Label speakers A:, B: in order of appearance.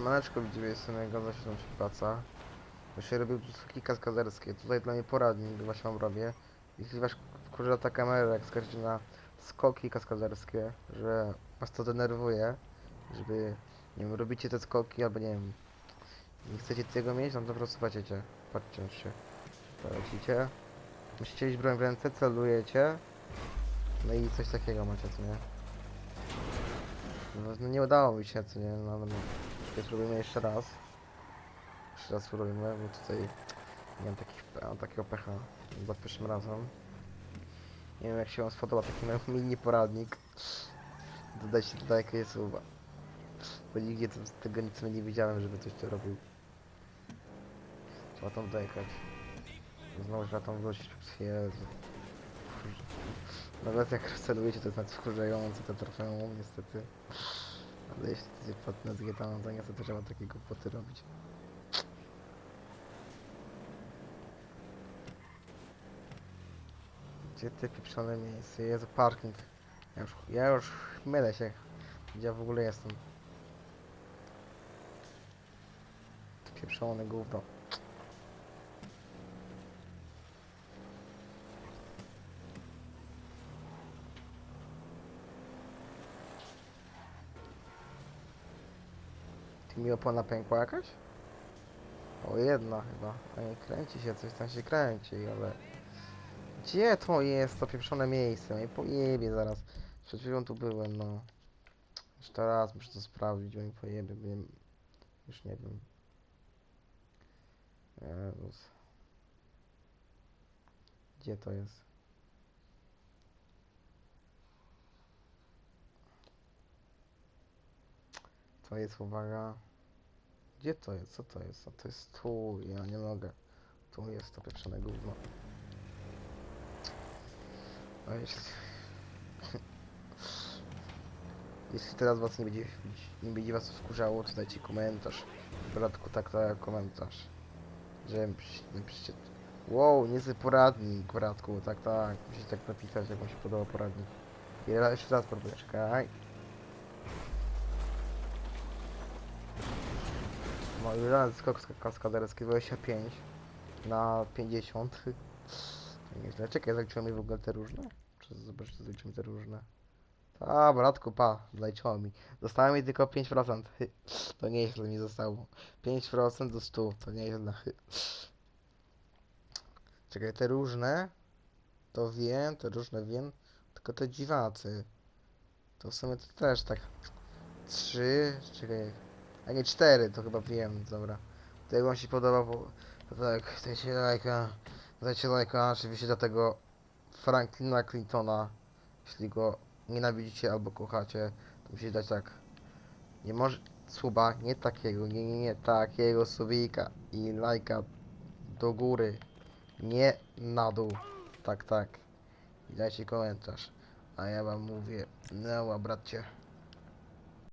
A: Siemaneczko, widzimy samego za się praca. Właśnie robił tu skoki kaskaderskie. Tutaj dla mnie poradnik właśnie wam robię. Jeśli was wkurza ta kamera, jak skarżycie na skoki kaskaderskie, że was to denerwuje, żeby, nie wiem, robicie te skoki, albo nie wiem, nie chcecie tego mieć, no to po prostu patrzycie. Patrzcie się. Lecicie. Musicie mieć broń w ręce, celujecie. No i coś takiego macie, co nie? No, no nie udało mi się, co nie? No, ale no, spróbujmy jeszcze raz. Jeszcze raz spróbujmy, bo tutaj nie mam, takich, mam takiego pecha za pierwszym razem. Nie wiem jak się wam spodoba taki mini poradnik. Dodajcie tutaj jakieś słowa. Bo nigdzie to, tego nic nie widziałem, żeby coś tu robił. Trzeba tam dojechać. Znowu trzeba tam wrócić. Jezu. Nawet jak celujecie to jest nawet wkurzające to trofeum niestety. Ale jeśli jest płatne z GTA, to trzeba takiego poty robić. Gdzie te pieprzone miejsce? Jest parking. Ja już, ja już mylę się. Gdzie ja w ogóle jestem? Pieprzone gówno. Mi opona pękła jakaś? O jedna chyba. Ej, kręci się, coś tam się kręci, ale... Gdzie to jest to pieprzone miejsce? I pojebie zaraz. Przed chwilą tu byłem, no. Jeszcze raz muszę to sprawdzić, bo mi pojebie, bo nie... Już nie wiem. Jezus. Gdzie to jest? To jest, uwaga. Gdzie to jest? Co to jest? A to jest tu, ja nie mogę. Tu jest to pieprzone gówno. A jeśli... jeśli teraz was nie będzie, nie będzie was wkurzało, to dajcie komentarz. W dodatku tak, tak, komentarz. Że napisz- napiszcie... Wow, niezły poradnik, bratku, tak, tak. Musicie tak napisać, jak wam się podoba poradnik. I jeszcze raz próbuję, czekaj. No i raz skok sk- kaskaderski 25 na 50. To nieźle. Czekaj, zaliczyło mi w ogóle te różne? Czy zobaczyć, co zaliczyło mi te różne? A, bratku, pa, zaliczyło mi. Zostało mi tylko 5%. Hy. To nieźle mi zostało. 5% do 100, to nieźle. Czekaj, te różne, to wiem, te różne wiem, tylko te dziwacy. To w sumie to też tak. 3, czekaj, a nie 4, to chyba wiem, dobra. To jak wam się podoba, bo to tak, dajcie lajka, dajcie lajka, oczywiście dla tego Franklina Clintona, jeśli go nienawidzicie albo kochacie, to musicie dać tak, nie może, suba, nie takiego, nie, nie, nie, takiego subika i lajka do góry, nie na dół, tak, tak, i dajcie komentarz, a ja wam mówię, no, bracie.